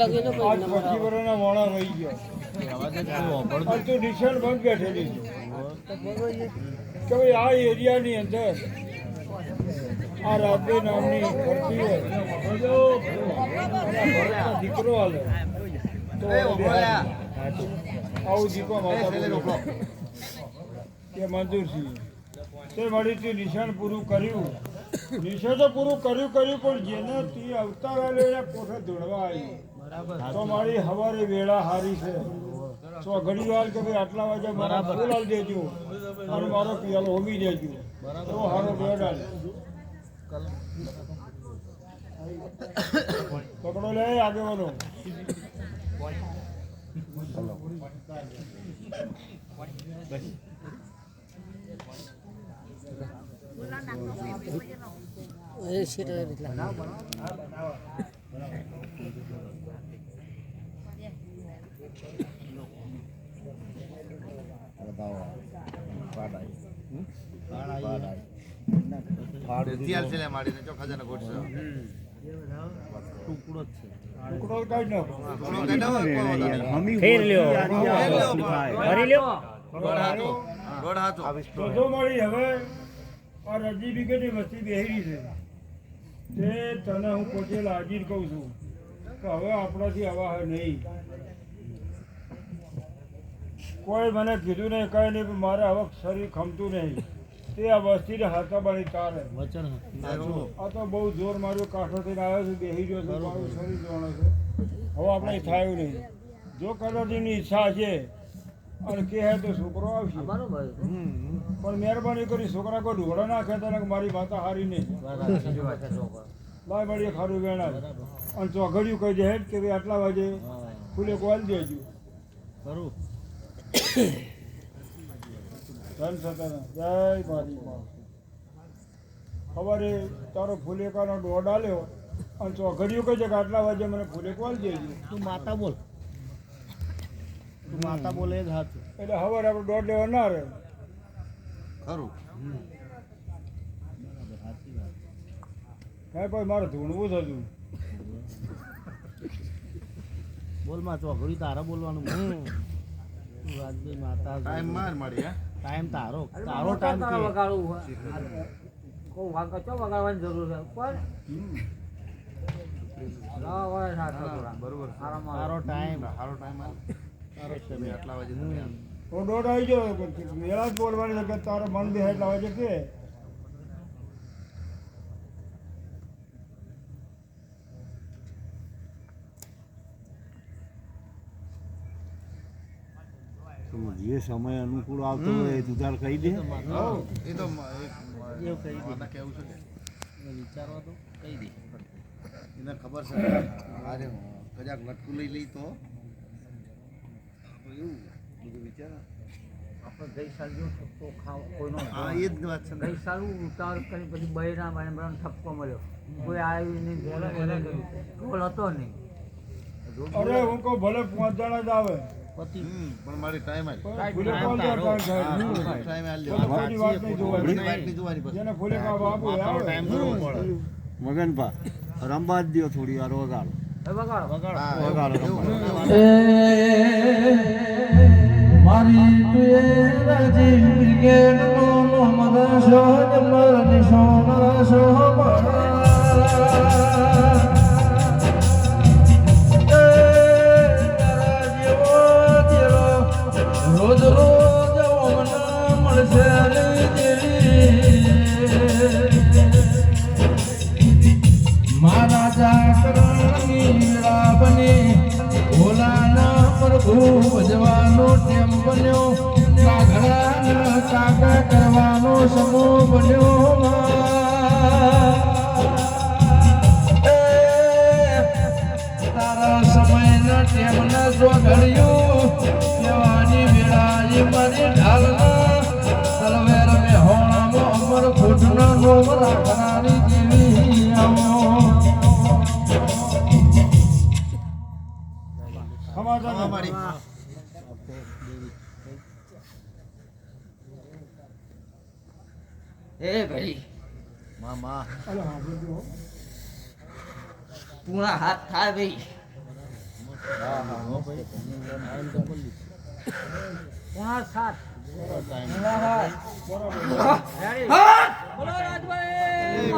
લાગે તો આજ પચીસ વર્ષના મોણા વહી ગયા. તો નિશાન બંધ બેઠેલી છે. કે ભાઈ આ એરિયાની અંદર આ રાજ્ય નામની ભરતી હોય દીકરો હાલે. તો આવું દીપો માતા કે મંજૂર છે. તે મળીથી નિશાન પૂરું કર્યું. નિશાન તો પૂરું કર્યું કર્યું પણ જેને આવતા એને કોઠે ધોળવા આવી તો મારી હવારે વેળા હારી છે. તો ઘણી વાર કે ભાઈ આટલા વાગે મારા ફૂલ આલી દેજો. અને મારો પિયાલો હોમી દેજો. તો હારો બેડ આલ પકડો લે આગેવાનો. એ સીટ એટલા. ત્યાર માડીને ચોખા જને ગોઠસો ટુકડો કાઢ નાખો. ફેર લ્યો છે તે તને હું પોતે લાગી કહું છું કે હવે આપણાથી હે નહીં કોઈ મને કીધું નહીં કઈ નહીં પણ મારે હવે શરીર ખમતું નહીં. તે આ વસ્તી ને હાથા બની તારે આ તો બહુ જોર માર્યો કાઠો થઈને આવ્યો છે બેહી ગયો છે મારું શરીર જોવાનું છે. હવે આપણે થાય નહીં. જો કદાચની ઈચ્છા છે અને કે હે તો છોકરો આવશે. પણ મહેરબાની કરી છોકરા કોઈ ઢોળો ના ખેતા ને મારી માતા હારી નહીં. બાય મારી ખારું વેણા અને ચોઘડ્યું કહી દે કે ભાઈ આટલા વાગે ખુલે કોલ દેજો. ધન સતાના જય મારી મા સવારે તારો ફૂલેકાનો દોડ આલ્યો અને ચોઘડિયું કહે છે કે આટલા વાગે મને ફૂલે કોલ દેજો. તું માતા બોલ. તું માતા બોલે જ હાથ એટલે સવારે આપણે દોડ લેવા ના રહે. ખરું. હે ભાઈ મારે ધૂણવું થતું બોલમાં ચોઘડી તારા બોલવાનું તું માતા ટાઈમ માર ટાઈમ તારો તારો ટાઈમ કે વગાડવું કોઈ વાંકા ચો વગાડવાની જરૂર છે? થોડા બરોબર તારો ટાઈમ સારો ટાઈમ તમે આટલા વાગે. હું દોડ આવી ગયો મેળા જ બોલવાની તારો મન બે એટલા વાગે કે? જે સમય અનુકૂળ આવતો હોય તું તાર કહી દે. એ તો કેવું છે કે? વિચારવા તો કહી દે. એને ખબર છે અરે કજાક લટકું લઈ લઈ તો એવું બધું વિચાર. આપણે ગઈ સાલ જો ઠપકો ખાવ કોઈનો હા એ જ વાત છે. ગઈ સાલ ઉતાર કરી પછી બૈરા મારા ઠપકો મળ્યો. કોઈ આવ્યું નહીં ઢોલ હતો નહીં. અરે હું કહું ભલે પાંચ જણા જ આવે. પતિ. પણ મારી ટાઈમ આવે. ટાઈમ કરવો પડે. મગનભા રમવા જ દો થોડી વાર વગાડો. મારી રાજી બ્રિગેડ નો મોહમ્મદ નિશાન જાગરણની રાબની ભોલાના પ્રભુ ભજવાનો ટેમ બન્યો. કાકા કરવાનો સમૂહ બન્યો તારા સમયના ટેમના જો ઘડ્યું કહેવાની વેળાએ મારી ઢાલના એ ભાઈ. મામા. પૂણા હાથ થાય ભાઈ. પોણા સાત. બોલો રાજભાઈ.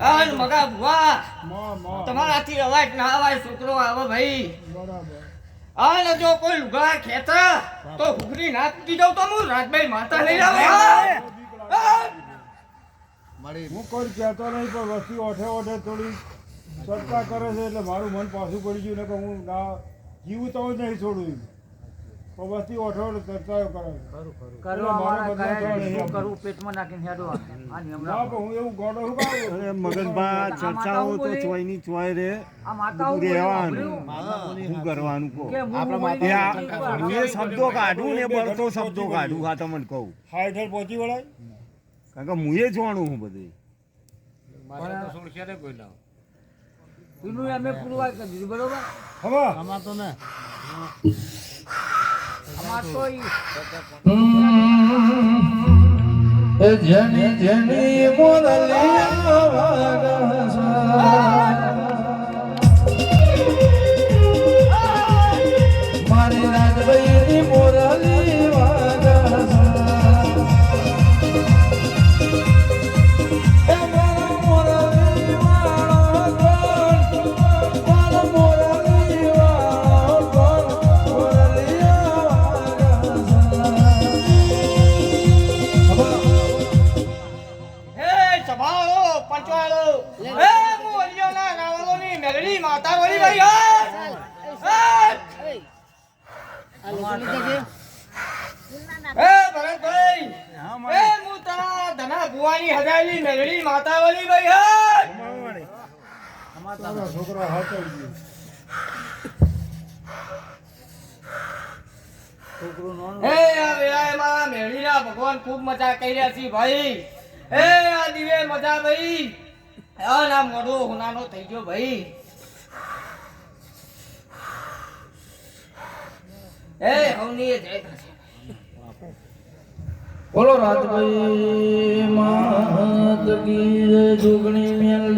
અન મગા ભુવા માં માં તમારાથી અવાજ ના અવાજ છોકરો આવે ભાઈ. બરાબર. અને જો કોઈ લુગા ખેતા તો ઘૂઘરી ના તૂટી જાવ તો હું રાજભાઈ માતા લઈ આવો. મારી હું કોઈ કહેતો નહીં પણ વસ્તી ઓઠે ઓઠે થોડી ચર્ચા કરે છે એટલે મારું મન પાછું પડી ગયું ને કે હું ના જીવું તો જ નહીં છોડું વસ્તી ઓઠે ઓઠે ચર્ચાઓ કરે કરવા પેટમાં નાખીને હેડો ના હું એવું ગોડો હું મગનભા ચર્ચાઓ તો ચોય રે. આ માતાઓ બધું રહેવાનું. શું કરવાનું કહો? હું એ શબ્દો કાઢું ને બળતો શબ્દો કાઢું હા તમને કહું. હાઈઠળ પહોંચી વળાય? કારણ કે હું એ જાણું હું બધું પુરવાર કરી દીધું બરોબર? હવે? આમાં તો ને. જેની જેની મોરલી પંચવાળો હે મોલિયોના રાવળોની મેલડી માતા બોલી ભાઈ હે ભરતભાઈ. હે હું તારા ધના ભુવાની હજારી મેલડી માતા બોલી ભાઈ છોકરા હાથ આવી. છોકરું નાનું. હે આ વેળાએમાં મેળીના ભગવાન ખૂબ મજા કરી રહ્યા છે ભાઈ. હે આ દિવે મજા ભાઈ. ના, મોઢો હુનાનો થઈ ગયો ભાઈ. એ, હવની જય બોલો રાજભાઈ માત કી જોગણી મેલ.